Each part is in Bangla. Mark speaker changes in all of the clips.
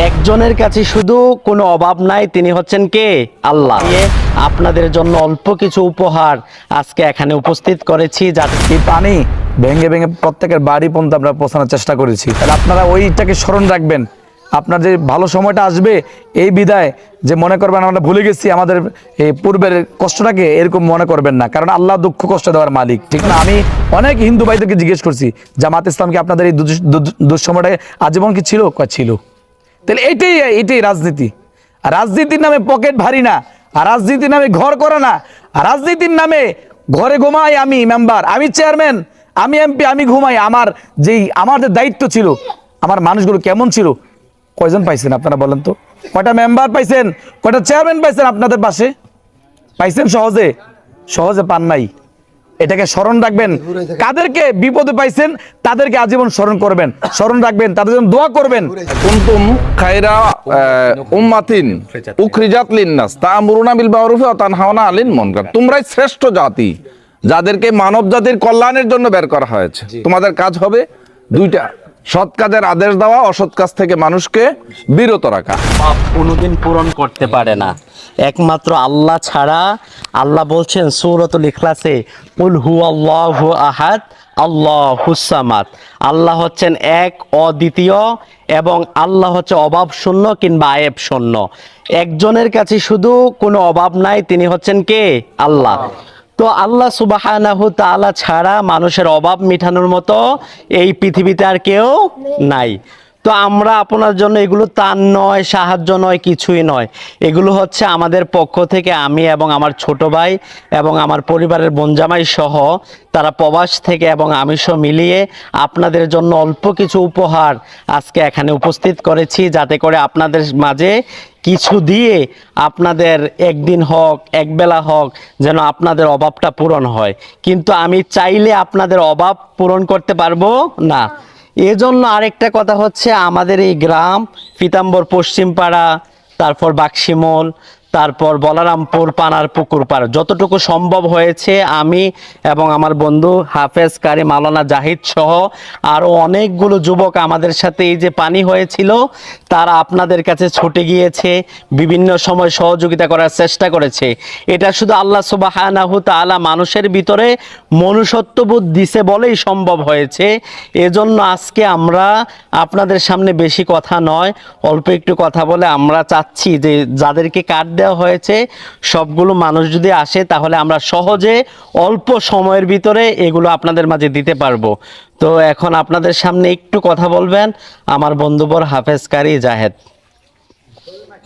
Speaker 1: একজনের কাছে শুধু কোনো অভাব নাই, তিনি হচ্ছেন কে? আল্লাহ। আপনাদের জন্য অল্প কিছু উপহার আজকে এখানে উপস্থিত করেছি যাতে
Speaker 2: পানি ভেঙে ভেঙে প্রত্যেকের বাড়ি পর্যন্ত আমরা পৌঁছানোর চেষ্টা করেছি। তাহলে আপনারা ওইটাকে স্মরণ রাখবেন। আপনার যে ভালো সময়টা আসবে, এই বিদায় যে মনে করবেন আমরা ভুলে গেছি, আমাদের এই পূর্বের কষ্টটাকে এরকম মনে করবেন না। কারণ আল্লাহ দুঃখ কষ্ট দেওয়ার মালিক। ঠিক না? আমি অনেক হিন্দু ভাইদেরকে জিজ্ঞেস করছি, জামাত ইসলামকে আপনাদের এই দুঃসময়টা আজীবন কি ছিল? ছিল? তাহলে এইটাই এইটাই রাজনীতি। রাজনীতির নামে পকেট ভারী না, আর রাজনীতির নামে ঘর করে না, আর রাজনীতির নামে ঘরে ঘুমাই আমি মেম্বার আমি চেয়ারম্যান আমি এমপি আমি ঘুমাই। আমার যেই, আমার যে দায়িত্ব ছিল, আমার মানুষগুলো কেমন ছিল? কয়জন পাইছেন আপনারা বলেন তো? কয়টা মেম্বার পাইছেন? কয়টা চেয়ারম্যান পাইছেন আপনাদের পাশে? পাইছেন সহজে? সহজে পান নাই। এটাকে স্মরণ রাখবেন। কাদেরকে বিপদে পাইছেন তাদেরকে আজীবন স্মরণ করবেন। স্মরণ রাখবেন তাদের জন্য দোয়া করবেন।
Speaker 3: কুনতুম খায়রা উম্মাতিন উখরিজাত। লিন্নাস। তা'মুরুনা বিল মারুফি ওয়া তানহাউনা আনিল মুনকার। তোমরাই শ্রেষ্ঠ জাতি যাদেরকে মানব জাতির কল্যাণের জন্য বের করা হয়েছে। তোমাদের কাজ হবে দুইটা। সৎ কাজের আদেশ দেওয়া, অসৎ কাজ থেকে মানুষকে বিরত রাখা।
Speaker 1: পাপ কোনোদিন পূরণ করতে পারে না। একমাত্র আল্লাহ ছাড়া, আল্লাহ বলছেন সূরাতুল ইখলাসে, কুল হু আল্লাহু আহাদ আল্লাহ হুসামাত আল্লাহ হচ্ছেন এক অদ্বিতীয় এবং আল্লাহ হচ্ছে অভাব শূন্য কিংবা আয়েব শূন্য। একজনের কাছে শুধু কোনো অভাব নাই, তিনি হচ্ছেন কে? আল্লাহ। তো আল্লাহ সুবাহানাহু তাআলা ছাড়া মানুষের অভাব মিটানোর মতো এই পৃথিবীতে আর কেউ নাই। তো আমরা আপনার জন্য এগুলো তার নয়, সাহায্য নয়, কিছুই নয়। এগুলো হচ্ছে আমাদের পক্ষ থেকে আমি এবং আমার ছোট ভাই এবং আমার পরিবারের বনজামাই সহ তারা প্রবাস থেকে এবং আমি সহ মিলিয়ে আপনাদের জন্য অল্প কিছু উপহার আজকে এখানে উপস্থিত করেছি যাতে করে আপনাদের মাঝে কিছু দিয়ে আপনাদের একদিন হোক, একবেলা হোক, যেন আপনাদের অভাবটা পূরণ হয়। কিন্তু আমি চাইলে আপনাদের অভাব পূরণ করতে পারব না। এজন্য আরেকটা কথা হচ্ছে আমাদের এই গ্রাম পিতাম্বর পশ্চিমপাড়া তারপর বাক্সিমল তারপর বলারামপুর পানার পুকুর পাড় যতটুকু সম্ভব হয়েছে আমি এবং আমার বন্ধু হাফেজ কারি মালানা জাহিদ সহ আরও অনেকগুলো যুবক আমাদের সাথে এই যে পানি হয়েছিল, তারা আপনাদের কাছে ছুটে গিয়েছে, বিভিন্ন সময় সহযোগিতা করার চেষ্টা করেছে। এটা শুধু আল্লাহ সুবাহানাহু তাআলা মানুষের ভিতরে মনুষ্যত্ববোধ দিছে বলেই সম্ভব হয়েছে। এজন্য আজকে আমরা আপনাদের সামনে বেশি কথা নয়, অল্প একটু কথা বলে আমরা চাচ্ছি যে যাদেরকে কার্ড দেওয়া হয়েছে, সবগুলো মানুষ যদি আসে তাহলে আমরা সহজে অল্প সময়ের ভিতরে এগুলো আপনাদের মাঝে দিতে পারব। তো এখন আপনাদের সামনে একটু কথা বলবেন, আমার বন্ধুবর হাফেজ কারি জাহেদ।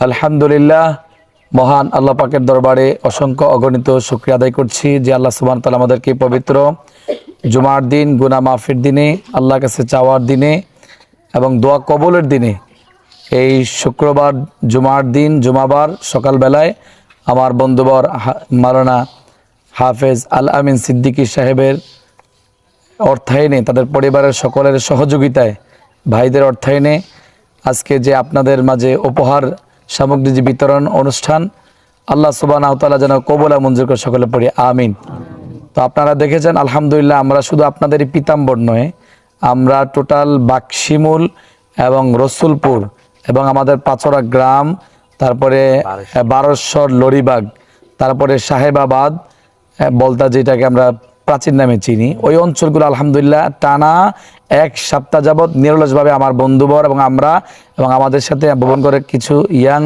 Speaker 2: আলহামদুলিল্লাহ, মহান আল্লাহ পাকের দরবারে অসংখ্য অগণিত শুক্রিয়া আদায় করছি যে আল্লাহ সুবান তালা আমাদেরকে পবিত্র জুমার দিন গুনা মাফির দিনে আল্লাহ কাছে চাওয়ার দিনে এবং দোয়া কবলের দিনে এই শুক্রবার জুমার দিন, জুমাবার সকালবেলায় আমার বন্ধুবর মারানা হাফেজ আল আমিন সিদ্দিকী সাহেবের অর্থায়নে, তাদের পরিবারের সকলের সহযোগিতায়, ভাইদের অর্থায়নে আজকে যে আপনাদের মাঝে উপহার সামগ্রী যে বিতরণ অনুষ্ঠান, আল্লাহ সুবাহ তালা যেন কবলা মঞ্জুর করে সকলে পড়ি, আমিন। তো আপনারা দেখেছেন, আলহামদুলিল্লাহ আমরা শুধু আপনাদের এই পিতাম্বর নয়, আমরা টোটাল বাক্সিমুল এবং রসুলপুর এবং আমাদের পাচড়া গ্রাম তারপরে বারস্বর লরিবাগ তারপরে সাহেবাবাদ বলতা যেটাকে আমরা প্রাচীন নামে চিনি। ওই অঞ্চলগুলো আলহামদুলিল্লাহ টানা এক সপ্তাহ যাবৎ নিরলসভাবে আমার বন্ধুবর এবং আমরা এবং আমাদের সাথে ভবন করে কিছু ইয়াং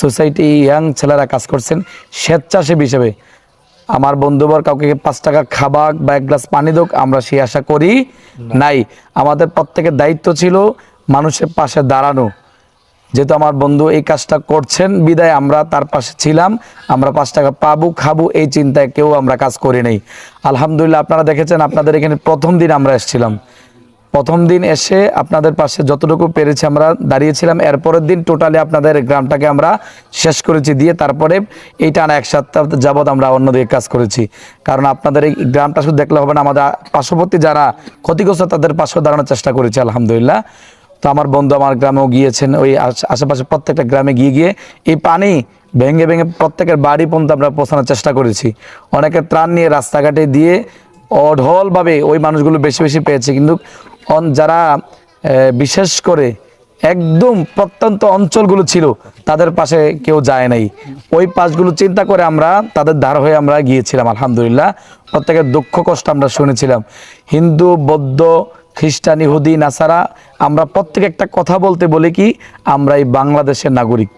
Speaker 2: সোসাইটি ইয়াং ছেলেরা কাজ করছেন। স্বেচ্ছাসেবী হিসেবে আমার বন্ধুবর কাউকে পাঁচ টাকা খাবার বা এক গ্লাস পানি দোক আমরা সেই আশা করি নাই। আমাদের প্রত্যেকের দায়িত্ব ছিল মানুষের পাশে দাঁড়ানো। যেহেতু আমার বন্ধু এই কাজটা করছেন, বিদায়, আমরা তার পাশে ছিলাম, আমরা পাঁচ টাকা পাবো, খাব, এই চিন্তায় কেউ আমরা কাজ করি নাই। আলহামদুলিল্লাহ, আপনারা দেখেছেন আপনাদের এখানে প্রথম দিন আমরা এসেছিলাম। প্রথম দিন এসে আপনাদের পাশে যতটুকু পেরেছি আমরা দাঁড়িয়েছিলাম। এরপরের দিন টোটালি আপনাদের গ্রামটাকে আমরা শেষ করেছি, দিয়ে তারপরে এই টানা এক সপ্তাহ যাবৎ আমরা অন্যদিকে কাজ করেছি। কারণ আপনাদের এই গ্রামটা শুধু দেখলে হবে না, আমাদের পার্শ্ববর্তী যারা ক্ষতিগ্রস্ত, তাদের পাশেও দাঁড়ানোর চেষ্টা করেছি, আলহামদুলিল্লাহ। তো আমার বন্ধু আমার গ্রামেও গিয়েছেন, ওই আশ- আশেপাশে প্রত্যেকটা গ্রামে গিয়ে গিয়ে এই পানি ভেঙে ভেঙে প্রত্যেকের বাড়ি পর্যন্ত আমরা পৌঁছানোর চেষ্টা করেছি। অনেকের ত্রাণ নিয়ে রাস্তাঘাটে দিয়ে অঢলভাবে ওই মানুষগুলো বেশি বেশি পেয়েছে। কিন্তু যারা বিশেষ করে একদম প্রত্যন্ত অঞ্চলগুলো ছিল, তাদের পাশে কেউ যায় নাই। ওই পাশগুলো চিন্তা করে আমরা তাদের ধার হয়ে আমরা গিয়েছিলাম, আলহামদুলিল্লাহ। প্রত্যেকের দুঃখ কষ্ট আমরা শুনেছিলাম। হিন্দু, বৌদ্ধ খ্রিস্টান, ইহুদি, নাসারা, আমরা প্রত্যেক একটা কথা বলতে বলি কি আমরা এই বাংলাদেশের নাগরিক।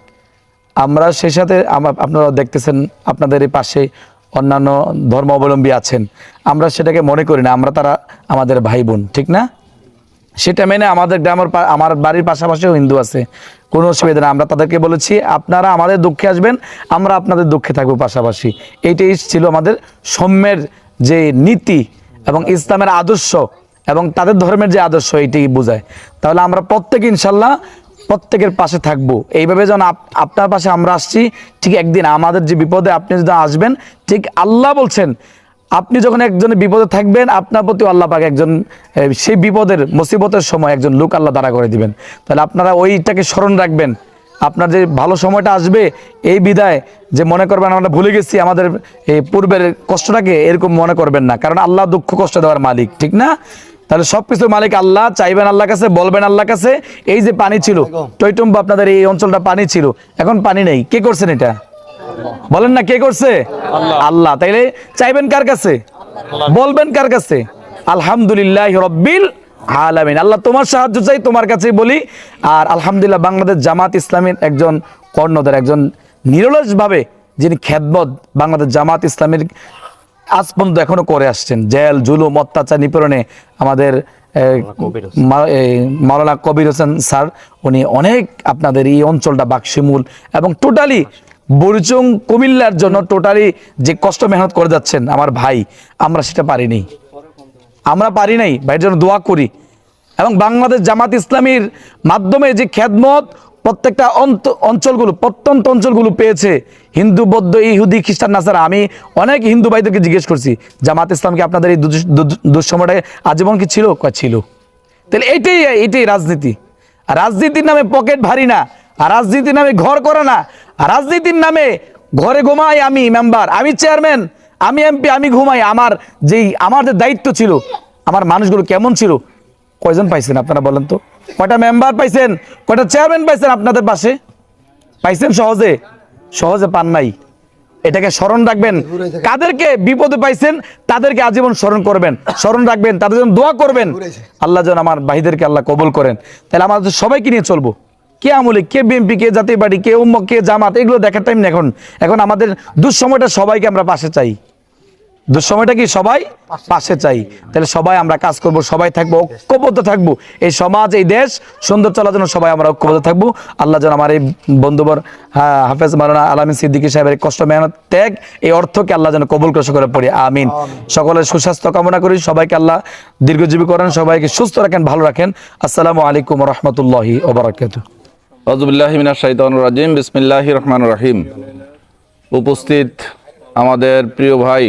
Speaker 2: আমরা সেই সাথে আপনারা দেখতেছেন, আপনাদের এই পাশে অন্যান্য ধর্মাবলম্বী আছেন। আমরা সেটাকে মনে করি না, আমরা তারা আমাদের ভাই বোন ঠিক না? সেটা মেনে আমাদের গ্রামের আমার বাড়ির পাশাপাশিও হিন্দু আছে। কোনো অসুবিধা না আমরা তাদেরকে বলেছি, আপনারা আমাদের দুঃখে আসবেন, আমরা আপনাদের দুঃখে থাকব পাশাপাশি। এইটাই ছিল আমাদের সৌম্যের যে নীতি এবং ইসলামের আদর্শ এবং তাদের ধর্মের যে আদর্শ এইটাই বোঝায়। তাহলে আমরা প্রত্যেক ইনশাল্লাহ প্রত্যেকের পাশে থাকব। এইভাবে আপ- আপনার পাশে আমরা আসছি, ঠিক একদিন আমাদের যে বিপদে আপনি যদি আসবেন, ঠিক আল্লাহ বলছেন, আপনি যখন একজনের বিপদে থাকবেন, আপনার প্রতি আল্লাহ পাক একজন সেই বিপদের, মুসিবতের সময় একজন লোক আল্লাহ দাঁড়া করে দিবেন। তাহলে আপনারা ওইটাকে স্মরণ রাখবেন। আপনার যে ভালো সময়টা আসবে, এই বিদায় যে মনে করবেন আমরা ভুলে গেছি, আমাদের পূর্বের কষ্টটাকে এরকম মনে করবেন না। কারণ আল্লাহ দুঃখ কষ্ট দেওয়ার মালিক, ঠিক না? তাহলে সবকিছুর মালিক আল্লাহ চাইবেন আল্লাহ কাছে বলবেন আল্লাহ কাছে। এই যে পানি ছিল টৈটম্বা আপনাদের এই অঞ্চলটা পানি ছিল এখন পানি নেই। কে করছেন এটা? বলেন না কে করছে? আল্লাহ। তাইলে চাইবেন কার কাছে? বলবেন কার কাছে? আলহামদুলিল্লাহ রব্বিল আলামিন। আল্লাহ তোমার সাহায্য চাই তোমার কাছেই বলি। আর আলহামদুলিল্লাহ বাংলাদেশ জামাত ইসলামীর একজন কর্ণধার একজন নিরলসভাবে যিনি খেদমত বাংলাদেশ জামাত ইসলামীর আজ পর্যন্ত এখনও করে আসছেন। জেল জুলুম অত্যাচার নিপীড়নে আমাদের মাওলানা কবির হোসেন। স্যার উনি অনেক আপনাদের এই অঞ্চলটা বাক্সিমূল এবং টোটালি বরিচং কুমিল্লার জন্য টোটালি যে কষ্ট মেহনত করে যাচ্ছেন আমার ভাই আমরা সেটা পারিনি। আমরা পারি নাই ভাইয়ের জন্য দোয়া করি। এবং বাংলাদেশ জামাত ইসলামীর মাধ্যমে যে খেদমত প্রত্যেকটা অঞ্চলগুলো, প্রত্যন্ত অঞ্চলগুলো পেয়েছে হিন্দু, বৌদ্ধ, ইহুদি, খ্রিস্টান, নাসারা। আমি অনেক হিন্দু ভাইদেরকে জিজ্ঞেস করছি, জামাত ইসলামকে আপনাদের এই দুঃসময়টা আজীবন কি ছিল? ছিল। তাহলে এইটাই এইটাই রাজনীতি। রাজনীতির নামে পকেট ভারী না, আর রাজনীতির নামে ঘর করে না, আর রাজনীতির নামে ঘরে ঘুমাই আমি মেম্বার, আমি চেয়ারম্যান, আমি এমপি, আমি ঘুমাই। আমার যেই, আমার যে দায়িত্ব ছিল, আমার মানুষগুলো কেমন ছিল? কয়জন পাইছেন আপনারা বলেন তো? কয়টা মেম্বার পাইছেন? কয়টা চেয়ারম্যান পাইছেন আপনাদের পাশে? পাইছেন সহজে? সহজে পান নাই। এটাকে স্মরণ রাখবেন। কাদেরকে বিপদে পাইছেন তাদেরকে আজীবন স্মরণ করবেন। স্মরণ রাখবেন তাদের জন্য দোয়া করবেন। আল্লাহ যেন আমার ভাইদেরকে আল্লাহ কবল করেন। তাহলে আমাদের সবাইকে নিয়ে চলবো। কে আমলে কে বিএনপি কে জাতীয় পার্টি কে উম্মক কে জামাত এগুলো দেখার টাইম না এখন। এখন আমাদের দুঃসময়টা সবাইকে আমরা পাশে চাই। দুঃসময়টা কি সবাই? পাশে। চাই। তাহলে সবাই আমরা কাজ করব সবাই থাকব ঐক্যবদ্ধ থাকব। এই সমাজ এই দেশ সুন্দর চলার জন্য সবাই আমরা ঐক্যবদ্ধ থাকব। আল্লাহ যেন আমার এই বন্ধুবর হ্যাঁ, হাফেজ মারানা আলামিন সিদ্দিকী সাহেবের কষ্ট মেহনত ত্যাগ এই অর্থকে আল্লাহ যেন কবুল করে করে পড়ি। আমিন। সকলের সুস্বাস্থ্য কামনা করি সবাইকে আল্লাহ দীর্ঘজীবী করেন সবাইকে সুস্থ রাখেন ভালো রাখেন। আসসালামু আলাইকুম রহমতুল্লাহি
Speaker 3: শাহিদান রাজিম বিসমিল্লাহ রহমান রহিম। উপস্থিত আমাদের প্রিয় ভাই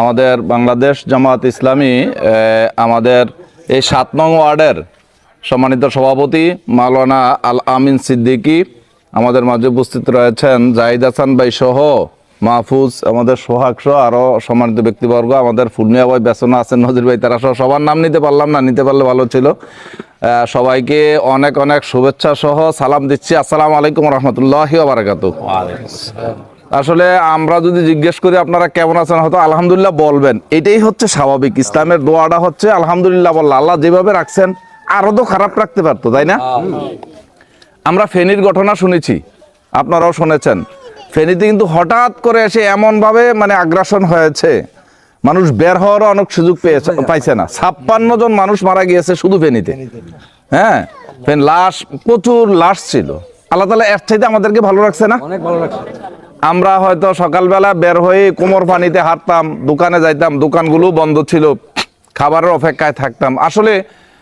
Speaker 3: আমাদের বাংলাদেশ জামাত ইসলামী আমাদের এই সাত নং ওয়ার্ডের সম্মানিত সভাপতি মাওলানা আল আমিন সিদ্দিকী আমাদের মাঝে উপস্থিত রয়েছেন। জাহিদ হাসান ভাই সহ মাহফুজ, আমাদের সোহাগ সহ আরও সম্মানিত ব্যক্তিবর্গ, আমাদের ফুলমিয়া ভাই বেসনা আছেন নজির ভাই, তারা সহ সবার নাম নিতে পারলাম না, নিতে পারলে ভালো ছিল। সবাইকে অনেক অনেক শুভেচ্ছা সহ সালাম দিচ্ছি। আসসালামু আলাইকুম রহমতুল্লাহ বারাকাত আসলে আমরা যদি জিজ্ঞেস করি আপনারা কেমন আছেন হয়তো আলহামদুলিল্লাহ বলবেন। এটাই হচ্ছে স্বাভাবিক। ইসলামের দোয়াটা হচ্ছে আলহামদুলিল্লাহ বললা আল্লাহ যেভাবে রাখছেন আরও তো খারাপ রাখতে পারতো তাই না? আমরা ফেনীর ঘটনা শুনেছি আপনারাও শুনেছেন। ফেনীতে কিন্তু হঠাৎ করে এসে এমনভাবে মানে আগ্রাসন হয়েছে। মানুষ বের হওয়ারও অনেক সুযোগ পেয়েছে পাইছে না। ছাপ্পান্ন জন মানুষ মারা গিয়েছে শুধু ফেনীতে। হ্যাঁ? ফেন লাশ প্রচুর লাশ ছিল। আল্লাহ তালা এর চাইতে আমাদেরকে ভালো রাখছে না? আমরা হয়তো সকালবেলা বের হয়ে কোমর পানিতে হাঁটতাম দোকানে যাইতাম দোকানগুলো বন্ধ ছিল খাবারের অপেক্ষায় থাকতাম। আসলে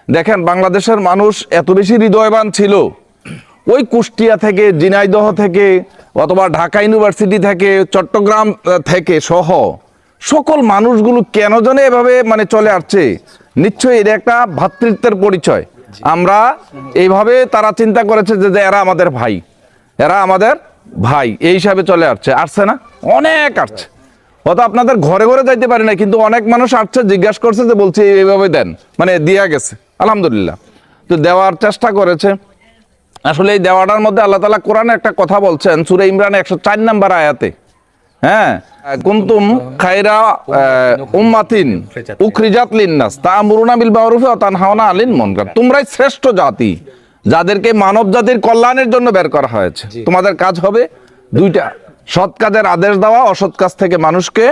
Speaker 3: দেখেন বাংলাদেশের মানুষ এত বেশি হৃদয়বান ছিল। ওই কুষ্টিয়া থেকে জিনাইদহ থেকে অথবা ঢাকা ইউনিভার্সিটি থেকে চট্টগ্রাম থেকে সহ সকল মানুষগুলো কেন জানে এভাবে মানে চলে আসছে? নিশ্চয়ই এটা একটা ভ্রাতৃত্বের পরিচয়। আমরা এইভাবে তারা চিন্তা করেছে যে এরা আমাদের ভাই এরা আমাদের ভাই, এই হিসাবে চলে আসছে। আসছে না? অনেক আসছে। হয়তো আপনাদের ঘরে ঘরে যাইতে পারি না কিন্তু অনেক মানুষ আসছে, জিজ্ঞাসা করছে যে বলছে, এইভাবে দেন। মানে দিয়া গেছে। আলহামদুলিল্লাহ। তো দেওয়ার চেষ্টা করেছে। আসলে এই দেওয়াটার মধ্যে আল্লাহ তালা কোরআনে একটা কথা বলছেন, সুরে ইমরান একশো চার নাম্বার আয়াতে। হ্যাঁ? কুন্তুম খাইরা উম্মাতিন উখরিজাত লিন্নাস, তা'মুরুনা বিল মারুফি ওয়া তানহাউনা আনিল মুনকার। তোমরাই শ্রেষ্ঠ জাতি। যাদেরকে মানব জাতির কল্যাণের জন্য বের করা হয়েছে। তোমাদের কাজ হবে দুইটা সৎ কাজের আদেশ দেওয়া অসৎ কাজ থেকে মানুষকে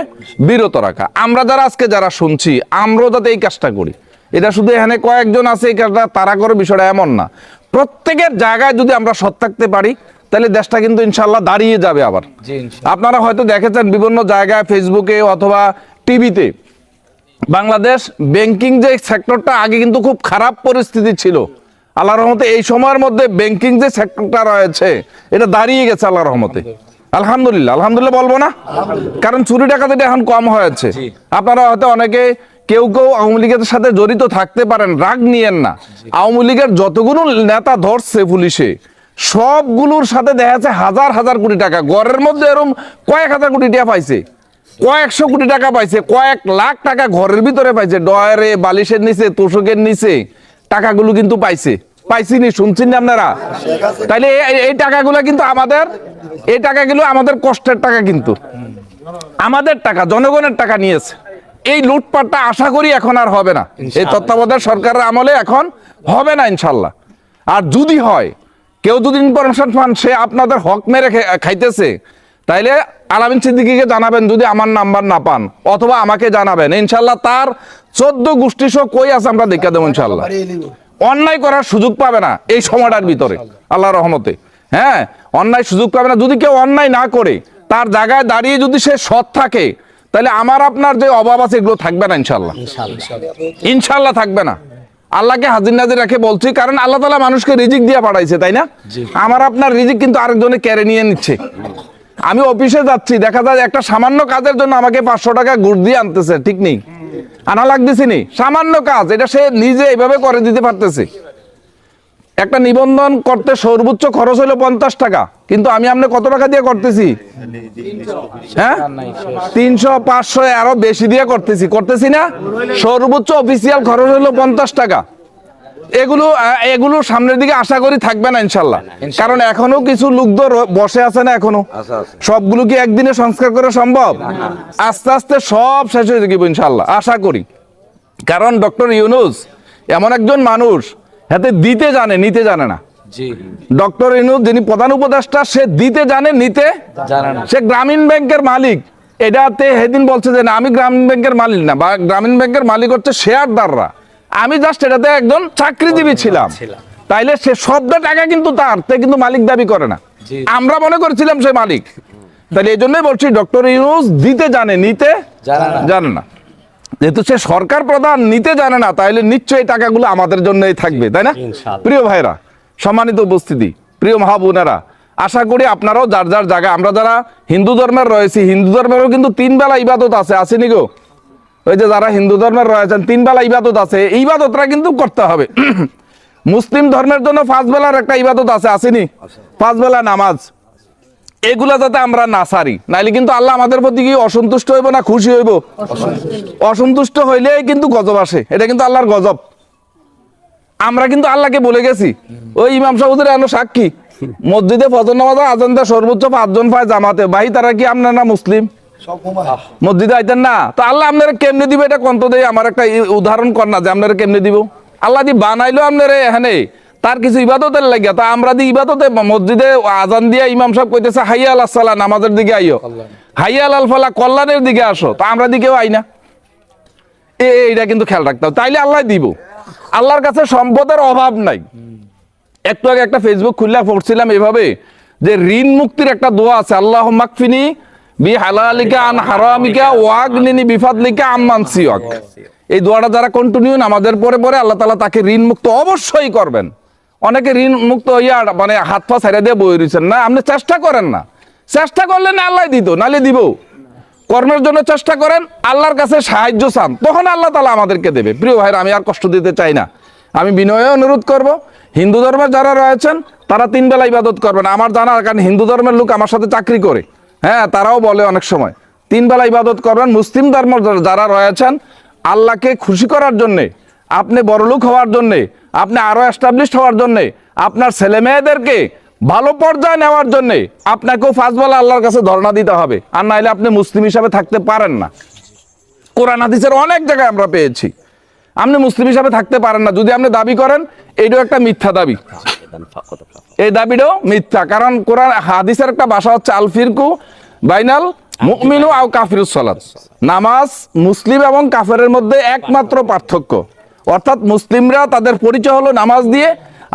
Speaker 3: বিরত রাখা। আমরা যারা আজকে যারা শুনছি আমরাও যাতে এই কাজটা করি। এটা শুধু এখানে কয়েকজন আছে এই কাজটা তারা করে বিষয়টা এমন না। প্রত্যেকের জায়গায় যদি আমরা সৎ থাকতে পারি তাহলে দেশটা কিন্তু ইনশাল্লাহ দাঁড়িয়ে যাবে আবার। আপনারা হয়তো দেখেছেন বিভিন্ন জায়গায় ফেসবুকে অথবা টিভিতে বাংলাদেশ ব্যাংকিং যে সেক্টরটা আগে কিন্তু খুব খারাপ পরিস্থিতি ছিল। আল্লাহ রহমতে এই সময়ের মধ্যে ব্যাংকিং যে সেক্টরটা রয়েছে এটা দাঁড়িয়ে গেছে আল্লাহ রহমতে। আলহামদুলিল্লাহ আলহামদুলিল্লাহ বলব না? কারণ চুরি ডাকাতিটা এখন কম হয়েছে। আপনারা হয়তো অনেকে কেউ কেউ আওয়ামী লীগের সাথে জড়িত থাকতে পারেন রাগ নিয়েন না। আওয়ামী লীগের যতগুলো নেতা ধরছে পুলিশে সবগুলোর সাথে দেখা যাচ্ছে হাজার হাজার কোটি টাকা। ঘরের মধ্যে এরকম কয়েক হাজার কোটি টাকা পাইছে। কয়েকশো কোটি টাকা পাইছে কয়েক লাখ টাকা ঘরের ভিতরে পাইছে। ডয়ারে বালিশের নিচে তোষকের নিচে। টাকাগুলো কিন্তু পাইছে। পাইছিনি শুনছেন না আপনারা? তাইলে এই- টাকাগুলো কিন্তু আমাদের এই টাকাগুলো আমাদের কষ্টের টাকা কিন্তু। আমাদের টাকা জনগণের টাকা নিয়েছে। এই লুটপাটটা আশা করি এখন আর হবে না। এই তত্ত্বাবধায়ক সরকারের আমলে এখন হবে না ইনশাল্লাহ আর যদি হয় কেউ যদি ইনফরমেশন পান সে আপনাদের হক মেরে খাইতেছে। তাইলে আলামিন সিদ্দিকিকে জানাবেন যদি আমার নাম্বার না পান অথবা আমাকে জানাবেন। ইনশাল্লাহ তার চোদ্দ গোষ্ঠী সহ কই আছে আমরা দেখে দেবো ইনশাল্লাহ অন্যায় করার সুযোগ পাবে না এই সময়টার ভিতরে আল্লাহ রহমতে। হ্যাঁ অন্যায় সুযোগ পাবে না। যদি কেউ অন্যায় না করে তার জায়গায় দাঁড়িয়ে যদি সে সৎ থাকে তাহলে আমার আপনার যে অভাব আছে এগুলো থাকবে না ইনশাল্লাহ ইনশাল্লাহ থাকবে না। আল্লাহকে হাজির নাজির রাখে বলছি কারণ আল্লাহ তালা মানুষকে রিজিক দিয়ে পাঠাইছে তাই না? আমার আপনার রিজিক কিন্তু আরেকজনে কেড়ে নিয়ে নিচ্ছে। আমি অফিসে যাচ্ছি, দেখা যায় একটা সামান্য কাজের জন্য আমাকে পাঁচশো টাকা ঘুষ দিয়ে আনতেছে, ঠিক নেই? আনা লাগতেছি নি? সামান্য কাজ, এটা সে নিজে এইভাবে করে দিতে পারতেছে। একটা নিবন্ধন করতে সর্বোচ্চ খরচ হলো পঞ্চাশ টাকা, কিন্তু আমি আপনি কত টাকা দিয়ে করতেছি? হ্যাঁ? তিনশো, পাঁচশো আরও বেশি দিয়ে করতেছি। করতেছি না? সর্বোচ্চ অফিসিয়াল খরচ হলো পঞ্চাশ টাকা। এগুলো এগুলো সামনের দিকে আশা করি থাকবে না ইনশাল্লাহ। কারণ এখনও কিছু লোকদের বসে আছে না এখনও। সবগুলো কি একদিনে সংস্কার করা সম্ভব? আস্তে আস্তে সব শেষ হয়ে যাবে ইনশাল্লাহ আশা করি। কারণ ডক্টর ইউনুস এমন একজন মানুষ হাতে দিতে জানে নিতে জানে না। ডক্টর ইউনুস যিনি প্রধান উপদেষ্টা সে দিতে জানে নিতে
Speaker 2: জানে না।
Speaker 3: সে গ্রামীণ ব্যাংকের মালিক। এটাতে হেদিন বলছে যে না আমি গ্রামীণ ব্যাংকের মালিক না বা গ্রামীণ ব্যাংকের মালিক হচ্ছে শেয়ারদাররা। আমি জাস্ট এটাতে একজন চাকরিজীবী ছিলাম। তাইলে সে শব্দ টাকা কিন্তু তার তে কিন্তু মালিক দাবি করে না। আমরা মনে করেছিলাম সে মালিক। তাহলে এই জন্যই বলছি ডক্টর ইউনুস দিতে জানে নিতে
Speaker 2: জানে না।
Speaker 3: যেহেতু সে সরকার প্রধান নিতে জানে না তাহলে নিশ্চয়ই এই টাকাগুলো আমাদের জন্যই থাকবে তাই না? প্রিয় ভাইরা সম্মানিত উপস্থিতি প্রিয় মা বোনেরা আশা করি আপনারাও যার যার জায়গা আমরা যারা হিন্দু ধর্মের রয়েছি হিন্দু ধর্মেরও কিন্তু তিন বেলা ইবাদত আছে আসেনি গো? ওই যে যারা হিন্দু ধর্মের রয়েছেন তিন বেলা ইবাদত আছে, এই ইবাদতটা কিন্তু করতে হবে। মুসলিম ধর্মের জন্য পাঁচ বেলার একটা ইবাদত আছে, আসেনি? পাঁচ বেলা নামাজ। এগুলা যাতে আমরা না সারি, নাইলে কিন্তু আল্লাহ আমাদের প্রতি কি অসন্তুষ্ট হইব না খুশি হইব? অসন্তুষ্ট হইলেই কিন্তু গজব আসে, এটা কিন্তু আল্লাহর গজব। আমরা কিন্তু আল্লাহকে বলে গেছি, ওই ইমাম সাহুদের এনো সাক্ষী। মসজিদে ফজর নামাজ আজান দেয়, সর্বোচ্চ পাঁচজন পায় জামাতে, ভাই, তারা কি আপনার না মুসলিম? মসজিদে আইতেন না। তো আল্লাহ আপনারা কেমনে দিবে এটা কন্ত দেয় আমার একটা উদাহরণ কর না যে আপনারা কেমনে দিব। আল্লাহ দি বানাইলো আপনারা এখানে, তার কিছু ইবাদতের লাগিয়া আমরা দি ইবাদতে মসজিদে আজান দিয়া ইমাম সাহেব কইতেছে, হাইয়া আল সালা নামাজের দিকে আইও। হাইয়া আল ফালা, কল্যাণের দিকে আসো। তা আমরা দিকেও আই না। এইটা কিন্তু খেয়াল রাখতে হবে। তাইলে আল্লাহ দিব। আল্লাহর কাছে সম্পদের অভাব নাই। একটু আগে একটা ফেসবুক খুললে, পড়ছিলাম এভাবে যে ঋণ মুক্তির একটা দোয়া আছে, আল্লাহ মাকফিনি বি আন হারামিকা এই যারা আমাদের পরে পরে আল্লাহ তাআলা তাকে ঋণ মুক্ত অবশ্যই করবেন। অনেকে ঋণ মুক্ত মানে হাত দিয়ে রয়েছেন। না, আপনি চেষ্টা করেন না। চেষ্টা করলে না আল্লাহ দিত নালে দিব। কর্মের জন্য চেষ্টা করেন, আল্লাহর কাছে সাহায্য চান, তখন আল্লাহ তালা আমাদেরকে দেবে। প্রিয় ভাইরা, আমি আর কষ্ট দিতে চাই না। আমি বিনয়ে অনুরোধ করব, হিন্দু ধর্মের যারা রয়েছেন, তারা তিন বেলা ইবাদত করবেন। আমার জানা কারণ হিন্দু ধর্মের লোক আমার সাথে চাকরি করে। হ্যাঁ তারাও বলে অনেক সময় তিন বেলা ইবাদত করবেন মুসলিম ধর্ম যারা রয়েছেন আল্লাহকে খুশি করার জন্যে আপনি বড়লোক হওয়ার জন্যে আপনি আরও এস্টাবলিশ হওয়ার জন্যে আপনার ছেলে মেয়েদেরকে ভালো পর্যায়ে নেওয়ার জন্যে আপনাকেও ফাঁসবেলা আল্লাহর কাছে ধর্ণা দিতে হবে আর নাইলে আপনি মুসলিম হিসাবে থাকতে পারেন না। কোরআন হাদিসের অনেক জায়গায় আমরা পেয়েছি। আপনি মুসলিম হিসাবে থাকতে পারেন না যদি আপনি দাবি করেন এইটাও একটা মিথ্যা দাবি। এই দাবিটাও মিথ্যা কারণ কোরআন হাদিসের একটা ভাষা হচ্ছে আল ফিরকু বাইনাল মুমিনু আও কাফিরুস সালাত। নামাজ মুসলিম এবং কাফেরের মধ্যে একমাত্র পার্থক্য। অর্থাৎ মুসলিমরা তাদের পরিচয় হলো নামাজ দিয়ে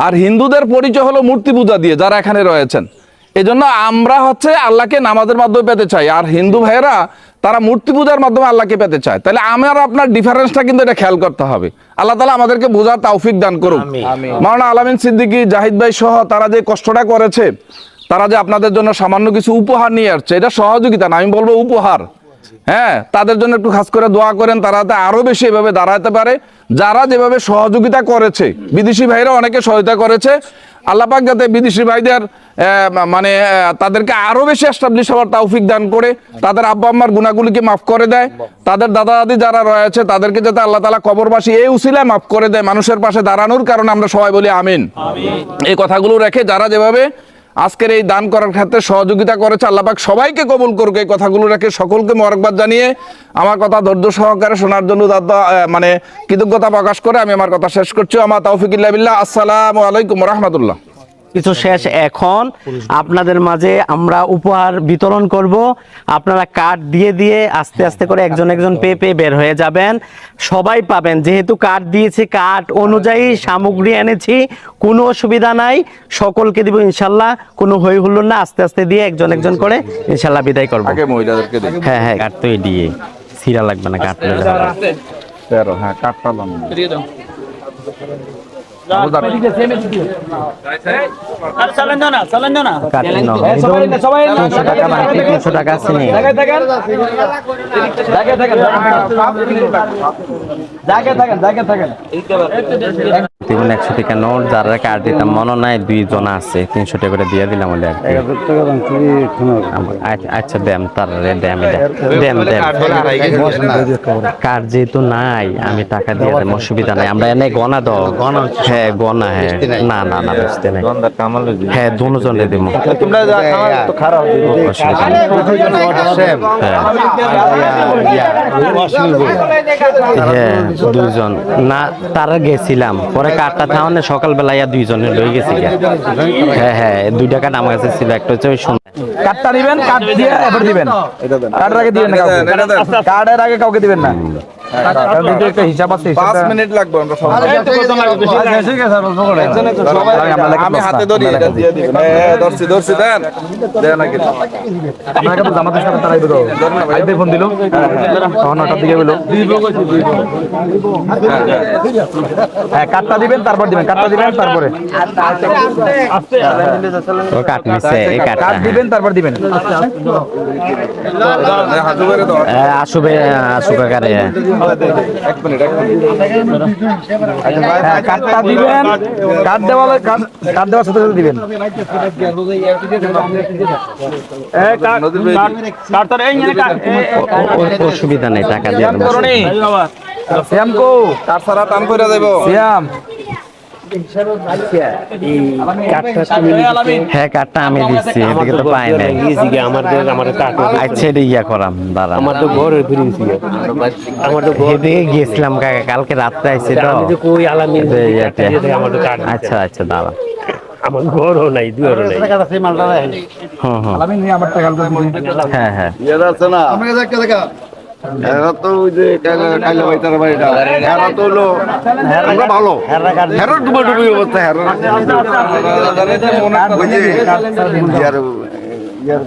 Speaker 3: আর হিন্দুদের পরিচয় হলো মূর্তি পূজা দিয়ে যারা এখানে রয়েছেন। এজন্য আমরা হচ্ছে আল্লাহকে নামাজের মাধ্যমে পেতে চাই আর হিন্দু ভাইয়েরা তারা মূর্তি পূজার মাধ্যমে আল্লাহকে পেতে চায়। তাহলে আমার আপনার ডিফারেন্সটা কিন্তু এটা খেয়াল করতে হবে। আল্লাহ তালা আমাদেরকে বোঝার তৌফিক দান করুন মাওলানা আলামিন সিদ্দিকী জাহিদ ভাই সহ তারা যে কষ্টটা করেছে তারা যে আপনাদের জন্য সামান্য কিছু উপহার নিয়ে আসছে এটা সহযোগিতা না আমি বলব উপহার। হ্যাঁ তাদের জন্য একটু খাস করে দোয়া করেন তারা আরও বেশি এভাবে দাঁড়াতে পারে। যারা যেভাবে সহযোগিতা করেছে বিদেশি ভাইরা অনেকে সহায়তা করেছে আল্লাপাক যাতে বিদেশি ভাইদের মানে তাদেরকে আরও বেশি এস্টাবলিশ হওয়ার তৌফিক দান করে তাদের আব্বা আম্মার গুণাগুলিকে মাফ করে দেয়। তাদের দাদা দাদি যারা রয়েছে তাদেরকে যাতে আল্লাহ তালা কবরবাসী এই উসিলায় মাফ করে দেয় মানুষের পাশে দাঁড়ানোর কারণে আমরা সবাই বলি আমিন। এই কথাগুলো রেখে যারা যেভাবে আজকের এই দান করার ক্ষেত্রে সহযোগিতা করেছে আল্লাপাক। সবাইকে কবুল করুক, এই কথাগুলো রেখে সকলকে মরকবাদ জানিয়ে আমার কথা ধৈর্য সহকারে শোনার জন্য দাদা মানে কৃতজ্ঞতা প্রকাশ করে আমি আমার কথা শেষ করছি। আমার তৌফিকিল্লা আসসালামু আলাইকুম রহমতুল্লাহ।
Speaker 1: কিছু শেষ এখন। আপনাদের মাঝে আমরা উপহার বিতরণ করব। আপনারা কার্ড দিয়ে দিয়ে আস্তে আস্তে করে একজন একজন পেয়ে পেয়ে বের হয়ে যাবেন। সবাই পাবেন। যেহেতু কার্ড দিয়েছি কার্ড অনুযায়ী সামগ্রী এনেছি কোনো অসুবিধা নাই। সকলকে দিব ইনশাল্লাহ। কোনো হই হুল্লোড় না আস্তে আস্তে দিয়ে একজন একজন করে ইনশাল্লাহ বিদায় করব।
Speaker 3: আগে মহিলাদেরকে দেখি
Speaker 1: হ্যাঁ হ্যাঁ। কার্ড তো দিয়ে। সিরা লাগবে না কার্ড
Speaker 3: তেরো হ্যাঁ কাঠটা
Speaker 1: একশো টাকা নোট যারা কার্ড দিতাম মনে নাই দুইজন আছে। তিনশো টাকা করে দিয়ে দিলাম বলে আচ্ছা- আচ্ছা দেম তার দেম দেম দেম কার্ড যেহেতু নাই আমি টাকা দিয়ে দেম অসুবিধা নাই। আমরা এনে গনা দাও। গনা হ্যাঁ গনা হ্যাঁ না না না বুঝতে নাই হ্যাঁ দুজনে দিব
Speaker 4: তোমরা তো খারাপ
Speaker 1: হ্যাঁ দুইজন না তারা গেছিলাম পরে কাঠটা থাওয়ানে সকালবেলা ইয়া দুইজনে লই গেছি হ্যাঁ হ্যাঁ দুইটা কাঠ আমার কাছে ছিল একটা হচ্ছে ওই
Speaker 2: কার্ডটা দিবেন কার্ড দিয়ে এবার দিবেন কার্ডের আগে দিবেন না কার্ডের আগে কাউকে দিবেন না একটা হিসাব আছে
Speaker 3: পাঁচ মিনিট লাগবে আমরা
Speaker 2: আচ্ছা, ঠিক আছে, অল্প করে। লেখা
Speaker 3: আমি হাতে ধরি এটা দিয়ে দিবেন। হ্যাঁ ধরছি ধরছি দেন। দেন নাকি?
Speaker 2: আপনাকে তো জামাতের সাথে তারাই বেরো আইতে ফোন দিল। তখন নটার দিকে বেরো হ্যাঁ কার্ডটা দিবেন তারপর দিবেন কার্ডটা দিবেন তারপরে।
Speaker 1: ও কাঠ নিছে এই কাঠটা
Speaker 2: কার্ড দিবেন তারপর দিবেন।
Speaker 1: হ্যাঁ, আসবে আসুক আকারে
Speaker 3: এক মিনিট এক মিনিট
Speaker 2: হ্যাঁ দিবেন কাঠ দেওয়া কার্ড দেওয়ার সাথে সাথে দিবেন
Speaker 1: অসুবিধা নেই টাকা দিয়ে দেবো
Speaker 3: তার সারা টান করে দেব
Speaker 2: শ্যাম
Speaker 1: হ্যাঁ কাঠটা আমি দিচ্ছি এদিকে তো পাই নাই। আচ্ছা এটা ইয়া করাম দাঁড়া আমার তো ঘর এদিকে গেছিলাম কাকা কালকে রাত্রে আইছে তো। এই ইয়াতে। আচ্ছা আচ্ছা দাঁড়া
Speaker 5: আমার ঘরও নাই দুয়ারও নাই।
Speaker 2: আমি আমার
Speaker 1: হ্যাঁ হ্যাঁ।
Speaker 4: এরা তো ওই যে কাইলা- কাইলা ভাই তার বাড়িটা এরা তো হলো আমরা ভালো। হেরো ডুবে ডুবে অবস্থা হেরো। ওই যে ইয়ার ইয়ার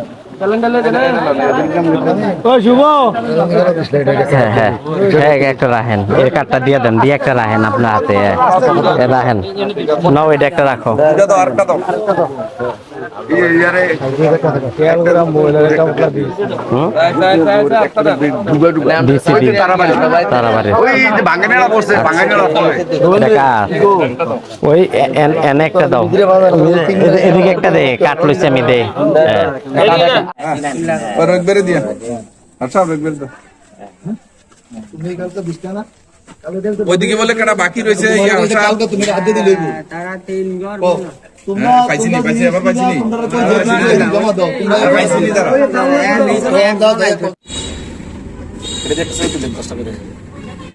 Speaker 1: হ্যাঁ হ্যাঁ হ্যাঁ একটা রাখেন। এই কাঠটা দিয়ে দেন দিয়ে একটা রাখেন আপনার হাতে হ্যাঁ। রাখেন। নাও এটা একটা রাখো। এদিকে একটা দে কাট লইছি আমি দে
Speaker 3: একবারে দিয়া আচ্ছা। একবারে দাও তুমি কালকে বিছটা না
Speaker 1: তারা তিন
Speaker 3: হ্যাঁ,